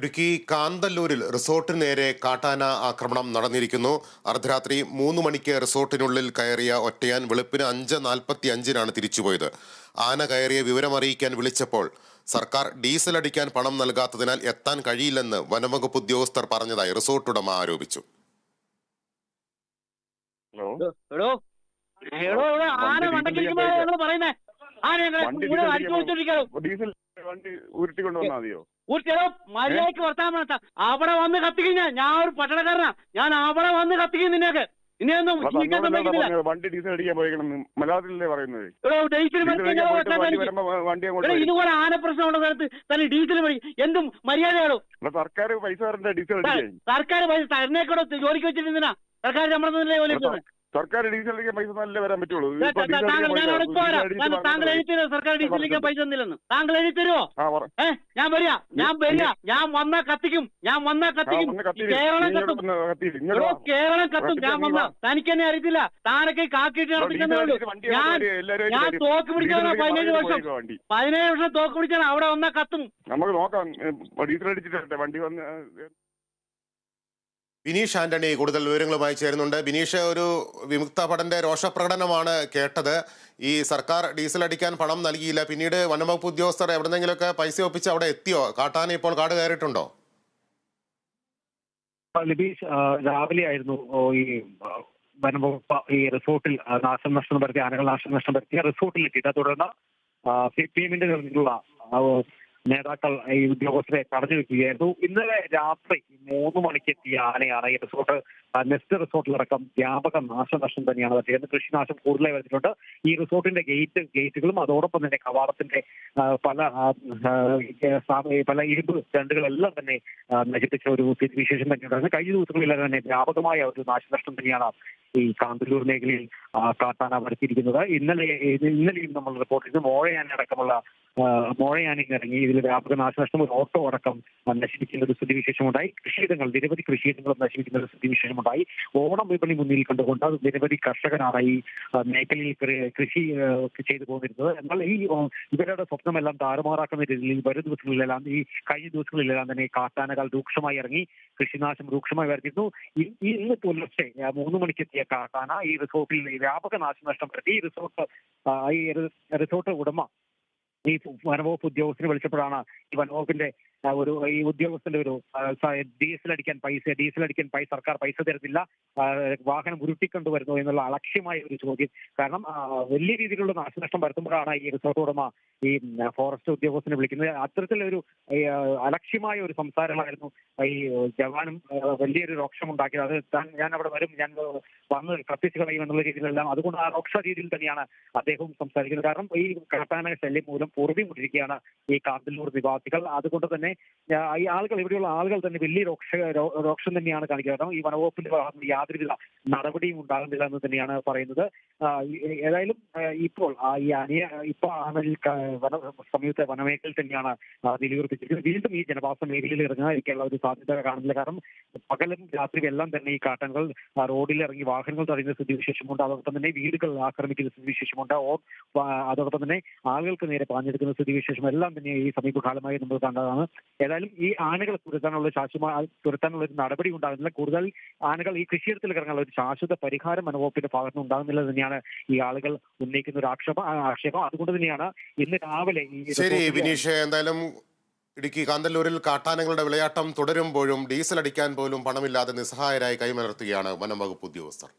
ഇടുക്കി കാന്തല്ലൂരിൽ റിസോർട്ടിന് നേരെ കാട്ടാന ആക്രമണം നടന്നിരിക്കുന്നു. അർദ്ധരാത്രി മൂന്ന് മണിക്ക് റിസോർട്ടിനുള്ളിൽ കയറിയ ഒറ്റയാൻ വെളുപ്പിന് അഞ്ച് നാൽപ്പത്തി അഞ്ചിനാണ് തിരിച്ചുപോയത്. ആന കയറിയ വിവരമറിയിക്കാൻ വിളിച്ചപ്പോൾ സർക്കാർ ഡീസൽ അടിക്കാൻ പണം നൽകാത്തതിനാൽ എത്താൻ കഴിയില്ലെന്ന് വനംവകുപ്പ് ഉദ്യോഗസ്ഥർ പറഞ്ഞതായി റിസോർട്ട് ഉടമ ആരോപിച്ചു. ആന പറയുന്നേ? ആന ഡീസൽ വണ്ടി ഉരുട്ടി വന്നാൽ മതിയോ? ഉരുട്ടിയോ മര്യാദയ്ക്ക് വർത്താൻ വേണ്ട അവിടെ വന്ന് കത്തിക്കും ഞാൻ. ഞാൻ ഒരു പട്ടണക്കാരനാ. ഞാൻ അവിടെ വന്ന് കത്തിക്കും നിന്നെയൊക്കെ. വണ്ടി ഡീസൽ അടിക്കാൻ പോയിക്കണം മലയാളത്തിലല്ലേ പറയുന്നത്? ഇതുപോലെ ആന പ്രശ്നം ഉള്ള സ്ഥലത്ത് തന്നെ ഡീസൽ മേടി എന്തും മര്യാദയാണോ സർക്കാർ പൈസ ഡീസൽ സർക്കാർ പൈസ തരുന്നേക്കൂടെ ജോലിക്ക് വെച്ചിട്ടുണ്ടാ സർക്കാർ നമ്മളെ ജോലി സർക്കാർ ഡീസലിലേക്ക് പൈസ നല്ല വരാൻ പറ്റുള്ളൂ. താങ്കൾ അടിക്കാൻ ഞാൻ അവിടെ പോയിട്ടാ. പോരാ. ഡീസൽ താങ്കൾ- അടിച്ച് താങ്കൾ പറഞ്ഞത് എഴുതി സർക്കാർ ഡീസലിലേക്ക് പൈസ തന്നില്ലെന്ന് താങ്കൾ എഴുതി തരുമോ ഏ ഞാൻ വരിക. ഞാൻ വരിക. ഞാൻ വന്നാ കത്തിക്കും. ഞാൻ വന്നാ കത്തിക്കും. കേരളം കത്തും. കേരളം കത്തും. ഞാൻ വന്ന തനിക്ക് തന്നെ അറിയത്തില്ല. താനൊക്കെ കാക്കിട്ട് നടത്തിക്കുന്നേ ഞാൻ ഞാൻ തോക്ക് പിടിച്ചാണ് പതിനേഴ് വർഷം. പതിനേഴ് വർഷം തോക്ക് പിടിച്ചാണ് അവിടെ വന്നാ കത്തും. നമുക്ക് നോക്കാം. ഡീസൽ അടിച്ചിട്ട് വണ്ടി വന്ന് ബിനീഷ് ആന്റണി കൂടുതൽ വിവരങ്ങളുമായി ചേരുന്നുണ്ട്. ബിനീഷ് ഒരു വിമുക്ത ഭടന്റെ രോഷപ്രകടനമാണ് കേട്ടത്. ഈ സർക്കാർ ഡീസൽ അടിക്കാൻ പണം നൽകിയില്ല. പിന്നീട് വനംവകുപ്പ് ഉദ്യോഗസ്ഥർ എവിടെന്നെങ്കിലുമൊക്കെ പൈസ ഒപ്പിച്ച് അവിടെ എത്തിയോ? കാട്ടാന ഇപ്പോൾ കാട് കയറിയിട്ടുണ്ടോ? ലിബീഷ് ആ, രാവിലെ ആയിരുന്നു ഈ വനംവകുപ്പ് ഈ റിസോർട്ടിൽ നാശനഷ്ടം വരുത്തിയ ആനകൾ നാശനഷ്ടം വരുത്തിയ റിസോർട്ടിൽ എത്തിയിട്ട് തുടർന്ന് സി പി എമ്മിന്റെ നേതൃത്വത്തിലുള്ള നേതാക്കൾ ഈ ഉദ്യോഗസ്ഥരെ തടഞ്ഞു വെക്കുകയായിരുന്നു. ഇന്നലെ രാത്രി മൂന്ന് മണിക്ക് എത്തിയ ആനയാണ് ഈ റിസോർട്ട് നെസ്റ്റ് റിസോർട്ടിലടക്കം വ്യാപക നാശനഷ്ടം തന്നെയാണ് പറ്റിയത്. കൃഷിനാശം കൂടുതലായി വരുന്നുണ്ട് ഈ റിസോർട്ടിന്റെ ഗേറ്റ് ഗേറ്റുകളും അതോടൊപ്പം തന്നെ കവാടത്തിന്റെ പല പല ഇരുമ്പ് ചണ്ടുകളെല്ലാം തന്നെ നശിപ്പിച്ച ഒരു സ്ഥിതിവിശേഷം തന്നെയുണ്ടായിരുന്നു കഴിഞ്ഞ ദിവസങ്ങളിലെല്ലാം തന്നെ വ്യാപകമായ ഒരു നാശനഷ്ടം തന്നെയാണ് ഈ കാന്തല്ലൂർ മേഖലയിൽ കാട്ടാന വരുത്തിയിരിക്കുന്നത് ഇന്നലെ ഇന്നലെയും നമ്മൾ റിപ്പോർട്ട് ചെയ്തു. മോഴയാന മോഴയാനയിൽ ഇറങ്ങി ഇതിൽ വ്യാപക നാശനഷ്ടം ഒരു ഓട്ടോ അടക്കം നശിപ്പിക്കുന്ന ഒരു സ്ഥിതിവിശേഷമുണ്ടായി. കൃഷിയിടങ്ങൾ നിരവധി കൃഷിയിടങ്ങളും നശിപ്പിക്കുന്ന ഒരു സ്ഥിതിവിശേഷമുണ്ടായി. ഓണം വിപണി മുന്നിൽ കണ്ടുകൊണ്ട് നിരവധി കർഷകരാണ് മേഖലയിൽ കൃഷി ചെയ്തു പോന്നിരുന്നത്. എന്നാൽ ഈ ഇവരുടെ സ്വപ്നമെല്ലാം താറുമാറാക്കുന്ന രീതിയിൽ വരും ദിവസങ്ങളിലെല്ലാം ഈ കഴിഞ്ഞ ദിവസങ്ങളിലെല്ലാം തന്നെ കാട്ടാനകൾ രൂക്ഷമായി ഇറങ്ങി കൃഷിനാശം രൂക്ഷമായി വരുത്തിയിരുന്നു ഇന്ന് പുലർച്ചെ മൂന്ന് മണിക്കെത്തിയ കാട്ടാന ഈ റിസോർട്ടിൽ വ്യാപക നാശനഷ്ടം വരുത്തി. ഈ റിസോർട്ട് ഈ റിസോർട്ട് ഉടമ ഈ വനവകുപ്പ് ഉദ്യോഗസ്ഥനെ വിളിച്ചപ്പോഴാണ് ഈ വനവകുപ്പിന്റെ ഒരു ഈ ഉദ്യോഗസ്ഥന്റെ ഒരു ഡീസൽ അടിക്കാൻ പൈസ ഡീസൽ അടിക്കാൻ പൈസ സർക്കാർ പൈസ തരുന്നില്ല വാഹനം ഉരുട്ടിക്കൊണ്ടു വരുന്നു എന്നുള്ള അലക്ഷ്യമായ ഒരു ചോദ്യം. കാരണം വലിയ രീതിയിലുള്ള നാശനഷ്ടം വരുത്തുമ്പോഴാണ് ഈ റിസോർട്ട് ഉടമ ഈ ഫോറസ്റ്റ് ഉദ്യോഗസ്ഥനെ വിളിക്കുന്നത്. അത്തരത്തിലൊരു അലക്ഷ്യമായ ഒരു സംസാരമായിരുന്നു ഈ ജവാനും വലിയൊരു രോക്ഷമുണ്ടാക്കിയത്. അത് താൻ ഞാൻ അവിടെ വരും ഞാൻ വന്ന് കത്തിച്ചു കളയും എന്നുള്ള രീതിയിലെല്ലാം. അതുകൊണ്ട് ആ രോക്ഷ രീതിയിൽ തന്നെയാണ് അദ്ദേഹവും സംസാരിക്കുന്നത്. കാരണം ഈ കാട്ടാന ശല്യം മൂലം പൊറുതിമുട്ടിരിക്കുകയാണ് ഈ കാന്തല്ലൂർ നിവാസികൾ. അതുകൊണ്ട് തന്നെ ആ, ഈ ആളുകൾ ഇവിടെയുള്ള ആളുകൾ തന്നെ വലിയ രോക്ഷ രോക്ഷം തന്നെയാണ് കാണിക്കുന്നത്. ഈ വനവകുപ്പിന്റെ ഭാഗത്ത് യാതൊരുവിധ നടപടിയും ഉണ്ടാകുന്നില്ല എന്ന് തന്നെയാണ് പറയുന്നത്. ഏതായാലും ഇപ്പോൾ ഈ അനിയ ഇപ്പൊ ആണെങ്കിൽ വന സമീപത്തെ വനമേഖലയിൽ തന്നെയാണ് നിലയുറപ്പിച്ചിരിക്കുന്നത്. വീണ്ടും ഈ ജനവാസ മേഖലയിൽ ഇറങ്ങാതിരിക്കാനുള്ള ഒരു സാധ്യത കാണുന്നില്ല. കാരണം പകലും രാത്രിയും എല്ലാം തന്നെ ഈ കാട്ടങ്ങൾ റോഡിൽ ഇറങ്ങി വാഹനങ്ങൾ തടയുന്ന സ്ഥിതിവിശേഷമുണ്ട്. അതോടൊപ്പം തന്നെ വീടുകൾ ആക്രമിക്കുന്ന സ്ഥിതിവിശേഷമുണ്ട്. അതോടൊപ്പം തന്നെ ആളുകൾക്ക് നേരെ പാഞ്ഞെടുക്കുന്ന സ്ഥിതിവിശേഷം എല്ലാം തന്നെ ഈ സമീപകാലമായി നമ്മൾ കണ്ടതാണ്. ഏതായാലും ഈ ആനകളെ തുരത്താനുള്ള ശാശ്വത തുരത്താനുള്ള ഒരു നടപടി ഉണ്ടാകുന്നില്ല. കൂടുതൽ ആനകൾ ഈ കൃഷിയിടത്തിൽ ഇറങ്ങാനുള്ള ഒരു ശാശ്വത പരിഹാരം വനവകുപ്പിന്റെ ഭാഗത്ത് നിന്ന് ഉണ്ടാകുന്നില്ല തന്നെയാണ് ഈ ആളുകൾ ഉന്നയിക്കുന്ന ഒരു ആക്ഷേപം ആക്ഷേപം. അതുകൊണ്ട് തന്നെയാണ് ഇന്ന് രാവിലെ ഈ ശരി വിനീഷ് എന്തായാലും ഇടുക്കി കാന്തല്ലൂരിൽ കാട്ടാനകളുടെ വിളയാട്ടം തുടരുമ്പോഴും ഡീസൽ അടിക്കാൻ പോലും പണമില്ലാതെ നിസ്സഹായരായി കൈമലർത്തുകയാണ് വനം വകുപ്പ് ഉദ്യോഗസ്ഥർ.